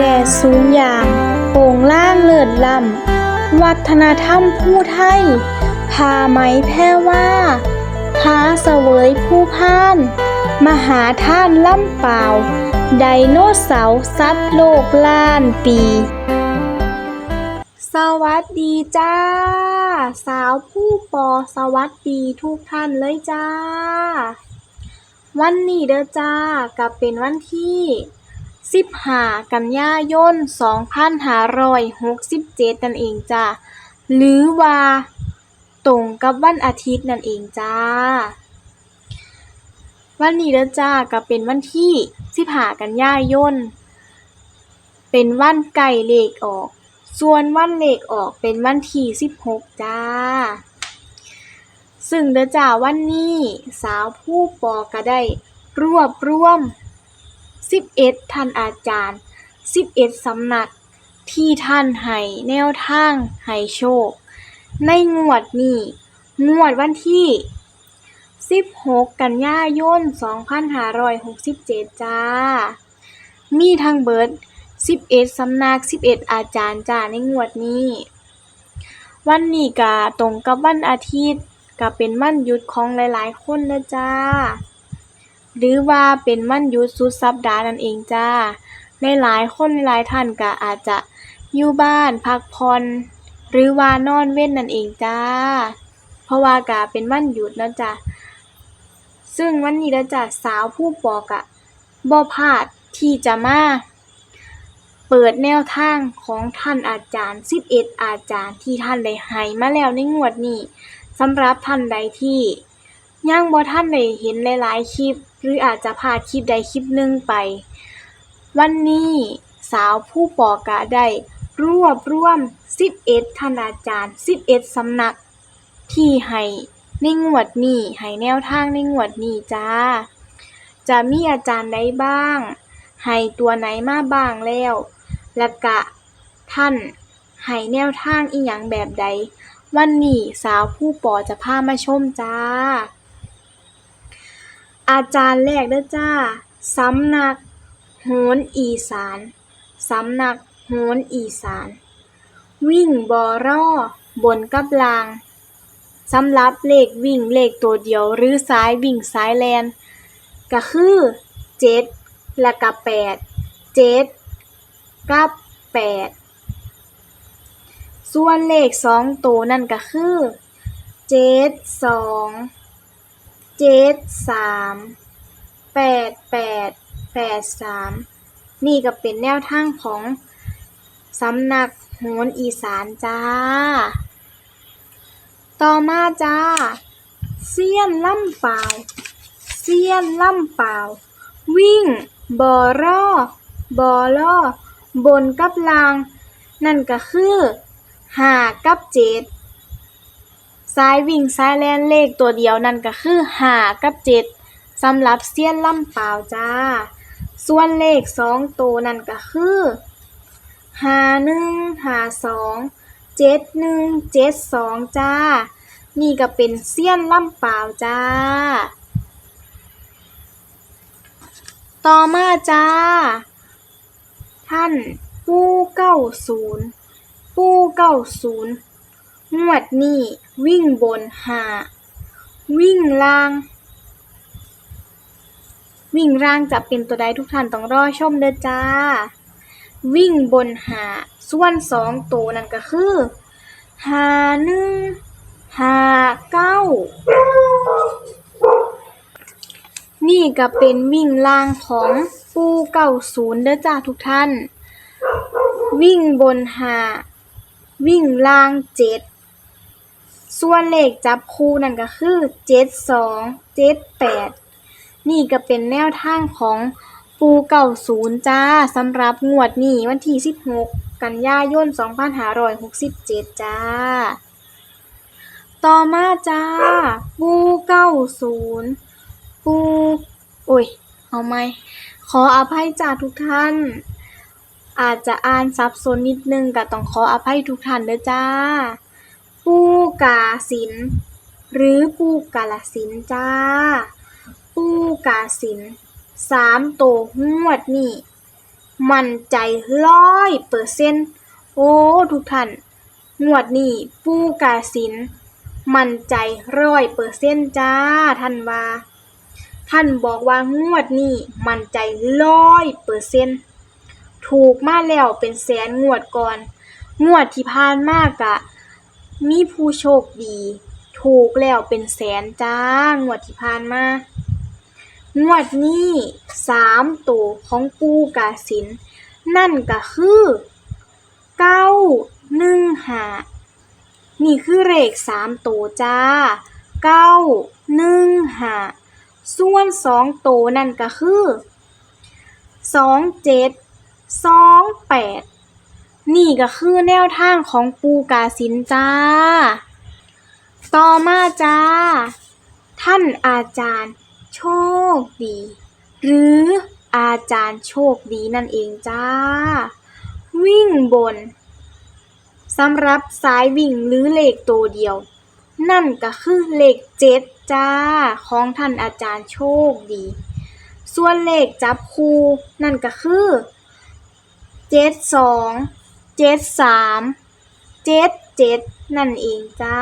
แดดสูงอย่างโป่งล่างเลิศล่ำวัฒนธรรมผู้ไทยผ้าไหมแพร่ว่าหาเสวยผู้พาน มหาท่านล่ำเปล่า ไดโนเสาร์ซัดโลกล้านปี สวัสดีจ้า สาวผู้ปอสวัสดีทุกท่านเลยจ้า วันนี้เด้อจ้าก็เป็นวันที่ 15กันยายน2567นั่นเองจ้าหรือว่าตรงกับวันอาทิตย์นั่นเองจ้า วันนี้เด้อจ้าก็เป็นวันที่15กันยายนเป็นวันใกล้เลขออก ส่วนวันเลขออกเป็นวันที่16จ้า ซึ่งเด้อจ้าวันนี้สาวผู้ปอก็ได้รวบรวม 11 ท่านอาจารย์ 11 สำนักที่ท่านให้แนวทางให้โชค ในงวดนี้ งวดวันที่ 16 กันยายน 2567 จ้า มีทั้งเบิด 11 สำนัก 11 อาจารย์จ้าในงวดนี้ วันนี้ก็ตรงกับวันอาทิตย์ก็เป็นวันหยุดของหลายๆ คนเด้อจ้า หรือว่าเป็นวันหยุดสุดสัปดาห์นั่นเองจ้า ในหลายคนหลายท่านก็อาจจะอยู่บ้านพักผ่อนหรือว่านอนเว้นนั่นเองจ้า เพราะว่าก็เป็นวันหยุดนะจ้ะซึ่งวันนี้เด้อจ้ะสาวผู้ปอกอะบ่พลาดที่จะมาเปิดแนวทางของท่านอาจารย์ 11 อาจารย์ที่ท่านได้ให้มาแล้วในงวดนี้สำหรับท่านใดที่ ยังบ่ทันได้เห็นหลายๆคลิป หรืออาจจะพลาดคลิปใดคลิปหนึ่งไป วันนี้สาวผู้ปอก็ได้รวบรวม 11ท่านอาจารย์ 11 สำนัก ที่ให้ในงวดนี้ให้แนวทางในงวดนี้จ้า จะมีอาจารย์ใดบ้าง ให้ตัวไหนมาบ้างแล้ว แล้วก็ท่านให้แนวทางอีหยังแบบใด วันนี้สาวผู้ปอจะพามาชมจ้า อาจารย์แรกเด้อจ้า สำนักโหนอีสาน สำนักโหนอีสาน วิ่งบอรอบนกับลาง สำหรับเลขวิ่งเลขตัวเดียวหรือซ้ายวิ่งซ้ายแลนก็คือเจ็ดและกับแปดเจ็ดกับแปดส่วนเลขสองตัวนั่นก็คือเจ็ดสอง เจ็ดสามแปดแปดแปดสามนี่ก็เป็นแนวทางของสำนักโหนอีสานจ้า ต่อมาจ้าเซียนล่ำเปล่าเซียนล่ำเปล่า วิ่งบอรอบอลอบนกับลาง นั่นก็คือหากับเจ็ด ซ้ายวิ่งซ้ายแล่นเลขตัวเดียวนั่นก็คือห้ากับเจ็ดสำหรับเซียนล่ำเปล่าจ้า ส่วนเลขสองตัวนั่นก็คือห้าหนึ่งห้าสองเจ็ดหนึ่งเจ็ดสองจ้า นี่ก็เป็นเซียนล่ำเปล่าจ้า ต่อมาจ้า ท่านปูเก้าศูนย์ปูเก้าศูนย์ งวดนี้วิ่งบนหาวิ่งล่าง วิ่งล่างจะเป็นตัวใดทุกท่านต้องรอชมเด้อจ้า วิ่งบนหาส่วนสองตัวนั่นก็คือหาหนึ่งหาเก้านี่ก็เป็นวิ่งล่างของปูเก้าศูนย์เด้อจ้าทุกท่าน วิ่งบนหาวิ่งล่างเจ็ด ส่วนเลขจับคู่นั่นก็คือเจ็ดสองเจ็ดแปดนี่ก็เป็นแนวทางของปูเก่าศูนย์จ้าสำหรับงวดนี้วันที่ 16 กันยายน 2567 จ้า ต่อมาจ้า ปูเก้าศูนย์ปูโอ้ย เอาไหม ขออภัยจ้าทุกท่าน อาจจะอ่านสับสนนิดนึงก็ต้องขออภัยทุกท่านเด้อจ้า ปูกาสิน หรือปูกาลสินจ้า ปูกาสินสามโตวงวดนี่ มั่นใจร้อยเปอร์เซ็นต์โอ้ทุกท่านงวดนี้ปูกาสิน มั่นใจร้อยเปอร์เซ็นต์จ้าท่านว่า ท่านบอกว่างวดนี้มั่นใจร้อยเปอร์เซ็นต์ถูกมาแล้วเป็นแสนงวดก่อน งวดที่ผ่านมากะ มีผู้โชคดี ถูกแล้วเป็นแสนจ้างวดที่ผ่านมางวดนี้สามตัวของปูกาสิน นั่นก็คือเก้าหนึ่งห้านี่คือเลขสามตัวจ้าเก้าหนึ่งห้าส่วนสองตัวนั่นก็คือสองเจ็ดสองแปด นี่ก็คือแนวทางของปูกาสินจ้า ต่อมาจ้า ท่านอาจารย์ โชคดี หรืออาจารย์โชคดีนั่นเองจ้า วิ่งบนสำหรับสายวิ่งหรือเลขตัวเดียว นั่นก็คือเลขเจ็ดจ้า ของท่านอาจารย์โชคดี ส่วนเลขจับคู่นั่นก็คือเจ็ดสอง เจ็ดสามเจ็ดเจ็ดนั่นเองจ้า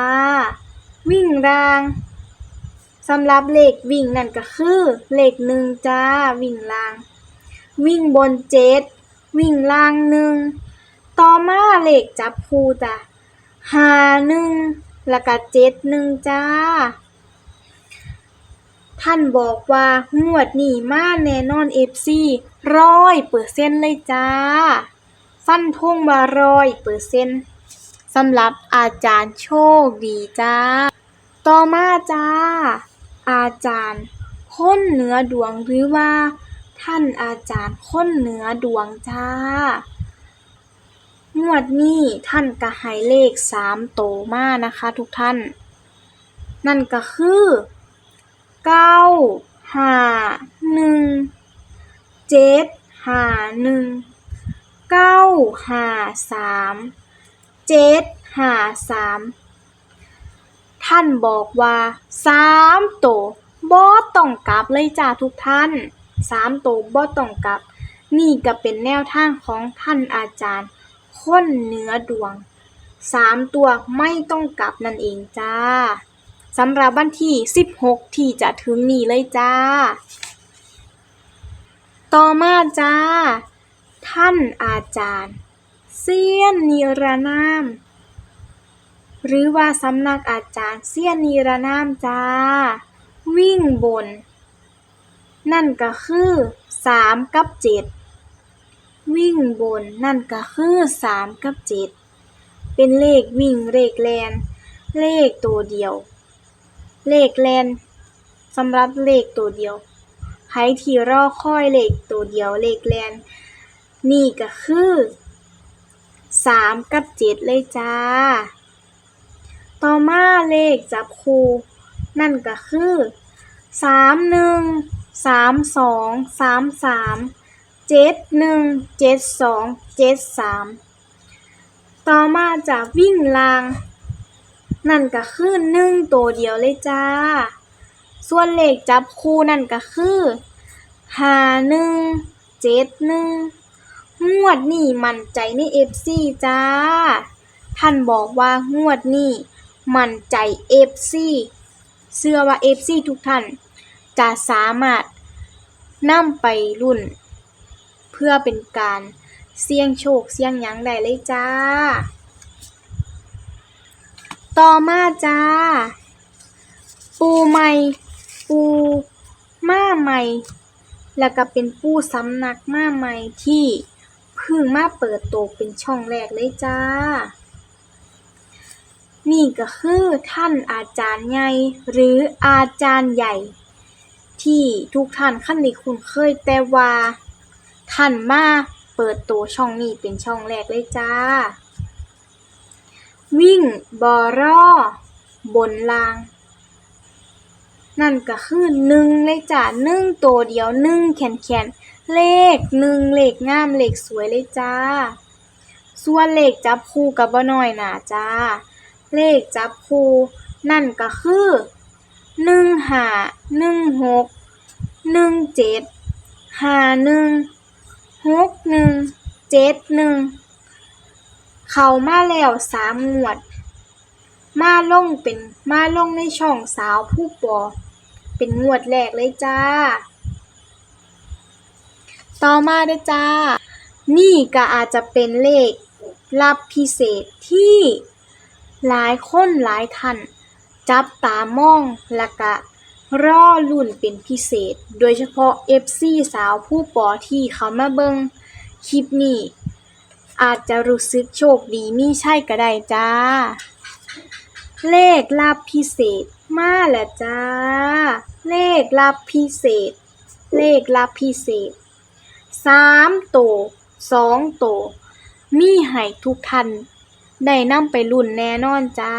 วิ่งรางสำหรับเลขวิ่งนั่นก็คือเลขหนึ่งจ้าวิ่งล่าง วิ่งบนเจ็ดวิ่งล่างหนึ่งต่อมาเลขจับคู่จ้ะหาหนึ่งแล้วก็เจ็ดหนึ่งจ้า ท่านบอกว่างวดนี้มาแน่นอนเอฟซีร้อยเปอร์เซ็นต์เลยจ้า ฟันธงมาร้อยเปอร์เซ็นต์สำหรับอาจารย์โชคดีจ้า ต่อมาจ้า อาจารย์ค้นเหนือดวงหรือว่า ท่านอาจารย์ค้นเหนือดวงจ้างวดนี้ท่านก็ให้เลขสามโตมานะคะ ทุกท่าน นั่นก็คือเก้าห้าหนึ่งเจ็ดห้าหนึ่ง เก้าห้าสามเจ็ดห้าสามท่านบอกว่าสามโตวบ่ต้องกลับเลยจ้าทุกท่านสามโตวบ่ต้องกลับ นี่ก็เป็นแนวทางของท่านอาจารย์ค้นเนื้อดวงสามตัวไม่ต้องกลับนั่นเองจ้าสำหรับวันที่ 16 ที่จะถึงนี้เลยจ้า ต่อมาจ้า ท่านอาจารย์เซียนนิรนาม หรือว่าสำนักอาจารย์เซียนนิรนามจ้า วิ่งบน นั่นก็คือสามกับเจ็ดวิ่งบนนั่นก็คือสามกับเจ็ดเป็นเลขวิ่งเลขแลน เลขตัวเดียว เลขแลนสำหรับเลขตัวเดียวใครที่รอคอยเลขตัวเดียวเลขแลน นี่ก็คือสามกับเจ็ดเลยจ้า ต่อมาเลขจับคู่ นั่นก็คือสามหนึ่งสามสองสามสามเจ็ดหนึ่งเจ็ดสองเจ็ดสามต่อมาจากวิ่งลาง นั่นก็คือหนึ่งตัวเดียวเลยจ้า ส่วนเลขจับคู่นั่นก็คือห้าหนึ่งเจ็ดหนึ่ง งวดนี้มั่นใจในเอฟซีจ้า ท่านบอกว่างวดนี้มั่นใจเอฟซีเชื่อว่าเอฟซีทุกท่าน จะสามารถนำไปรุ่น เพื่อเป็นการเสี่ยงโชคเสี่ยงหยังได้เลยจ้า ต่อมาจ้า ปูใหม่ ปูมาใหม่ แล้วก็เป็นปูสำนักมาใหม่ที่ พิ่งมาเปิดโตเป็นช่องแรกเลยจ้า นี่ก็คือท่านอาจารย์ใหญ่หรืออาจารย์ใหญ่ ที่ทุกท่านขั้นได้คุ้นเคยแต่ว่าท่านมาเปิดตัวช่องนี้เป็นช่องแรกเลยจ้า วิ่งบอรอบนลาง นั่นก็คือหนึ่งเลยจ้าหนึ่งตัวเดียวหนึ่งแขนแขน เลขหนึ่งเลขงามเลขสวยเลยจ้า ส่วนเลขจับคู่กับบ่น้อยหนาจ้า เลขจับคู่นั่นก็คือหนึ่งห้าหนึ่งหกหนึ่งเจ็ดห้าหนึ่งหกหนึ่งเจ็ดหนึ่งเข้ามาแล้วสามงวด มาลงเป็นมาลงในช่องสาวผู้ปอเป็นงวดแรกเลยจ้า ต่อมาเด้อจ้า นี่ก็อาจจะเป็นเลขลับพิเศษที่หลายคนหลายท่านจับตามองและก็รอลุ่นเป็นพิเศษ โดยเฉพาะ FC สาวผู้ปอที่เขามาเบิงคลิปนี้อาจจะรู้สึกโชคดีมีใช่ก็ได้จ้า เลขลับพิเศษมาแล้วจ้า เลขลับพิเศษ เลขลับพิเศษ สามโตสองโต มีให้ทุกท่านได้นำไปลุ้นแน่นอนจ้า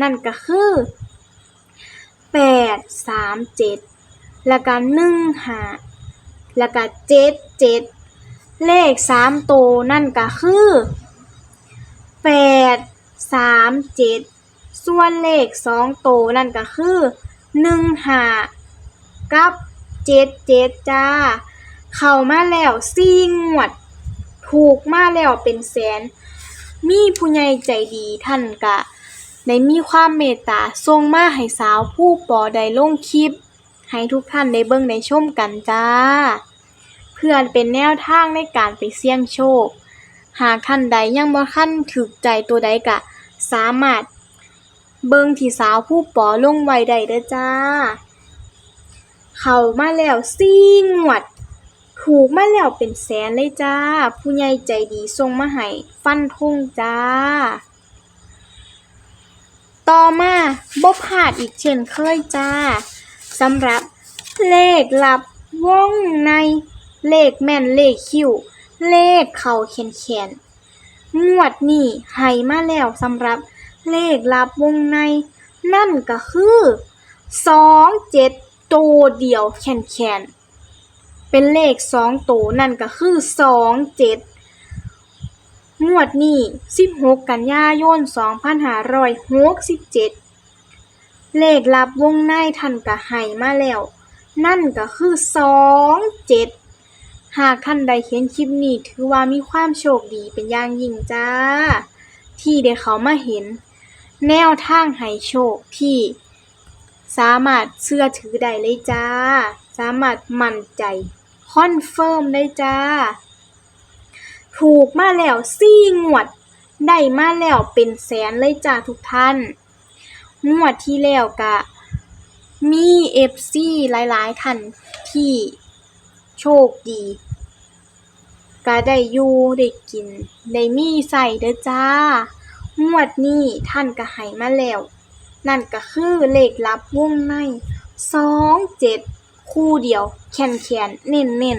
นั่นก็คือแปดสามเจ็ดแล้วก็หนึ่งหาแล้วก็เจ็ดเจ็ดเลขสามโตนั่นก็คือแปดสามเจ็ดส่วนเลขสองโตนั่นก็คือหนึ่งหากับเจ็ดเจ็ดจ้า เข้ามาแล้วสี่งวด ถูกมาแล้วเป็นแสน มีผู้ใหญ่ใจดีท่านกะได้มีความเมตตาส่งมาให้สาวผู้ปอได้ลงคลิป ให้ทุกท่านได้เบิ่งได้ชมกันจ้า เพื่อเป็นแนวทางในการไปเสี่ยงโชค หากท่านใดยังบ่ทันถึกใจตัวใดกะ สามารถ เบิ่งที่สาวผู้ปอลงไว้ได้เด้อจ้า เข้ามาแล้วสี่งวด ถูกมาแล้วเป็นแสนเลยจ้า ผู้ใหญ่ใจดีส่งมาให้ฟันธงจ้า ต่อมาบ่พลาดอีกเช่นเคยจ้าสำหรับเลขลับวงในเลขแม่นเลขคิวเลขเข่าแขนแขนงวดนี้ให้มาแล้วสำหรับเลขลับวงใน นั่นก็คือสองเจ็ดตัวเดียวแขนแขน เป็นเลขสองตัวนั่นก็คือสองเจ็ดงวดนี้สิบหกกันยายนสองพันห้าร้อยหกสิบเจ็ดเลขลับวงในท่านก็ให้มาแล้ว นั่นก็คือสองเจ็ดหากท่านใดเห็นคลิปนี้ถือว่ามีความโชคดีเป็นอย่างยิ่งจ้า ที่ได้เขามาเห็น แนวทางให้โชคที่ สามารถเชื่อถือได้เลยจ้า สามารถมั่นใจ คอนเฟิร์มได้จ้า ถูกมาแล้วสี่งวด ได้มาแล้วเป็นแสนเลยจ้าทุกท่าน งวดที่แล้วกะ มีเอฟซีหลาย ๆ ท่านที่โชคดีก็ได้อยู่ได้กิน ได้มีใส่เด้อจ้างวดนี้ท่านก็ให้มาแล้ว นั่นก็คือเลขลับวงในสองเจ็ด คู่เดียว แขนแขนเน้นเน้น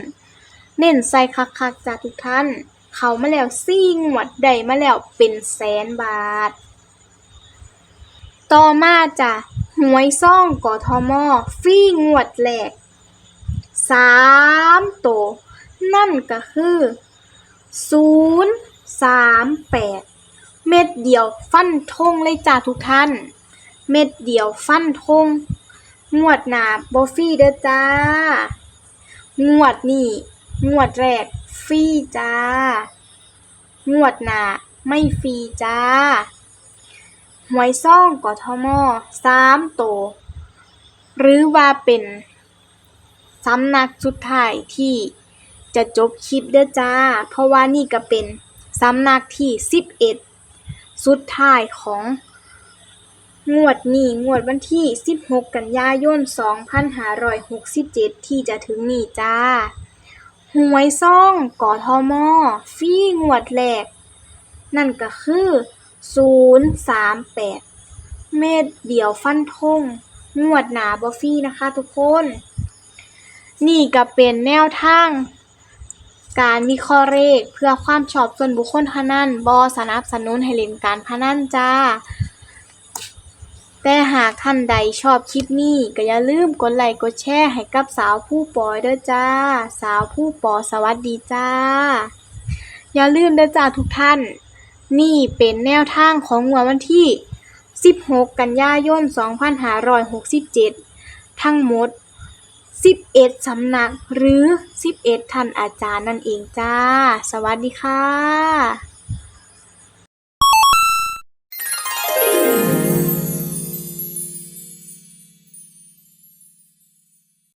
เน้นใส่คักคักๆจ้าทุกท่าน เขามาแล้วซี่งวดได้มาแล้วเป็นแสนบาท ต่อมาจ้ะหวยซ่องกอทมอฟีงวดแรกสามโตวนั่นก็คือศูนย์สามแปดเม็ดเดียวฟันธงเลยจ้าทุกท่าน เม็ดเดียวฟันธง งวดหนาบอฟี่เด้อจ้า งวดนี่งวดแรกฟรีจ้า งวดหนาไม่ฟรีจ้า หวยซ่องกทมสามโต หรือว่าเป็นสำนักสุดท้ายที่จะจบคลิปเด้อจ้า เพราะว่านี่ก็เป็นสำนักที่สิบเอ็ดสุดท้ายของ งวดนี้งวดวันที่ 16 กันยายน 2567 ที่จะถึงนี้จ้า หวยซ่องกอทมฟรีงวดแรก นั่นก็คือ 038 เม็ดเดียวฟันธงงวดหนาบอฟี่นะคะทุกคน นี่ก็เป็นแนวทางการวิเคราะห์เลขเพื่อความชอบส่วนบุคคลเท่านั้นบอสนับสนุนให้เล่นการพนันจ้า แต่หากท่านใดชอบคลิปนี้ก็อย่าลืมกดไลค์กดแชร์ให้กับสาวผู้ปอยเด้อจ้า สาวผู้ปอสวัสดีจ้า อย่าลืมเด้อจ้าทุกท่าน นี่เป็นแนวทางของงวดวันที่ 16 กันยายน 2567 ทั้งหมด 11 สำนักหรือ 11 ท่านอาจารย์นั่นเองจ้า สวัสดีค่ะ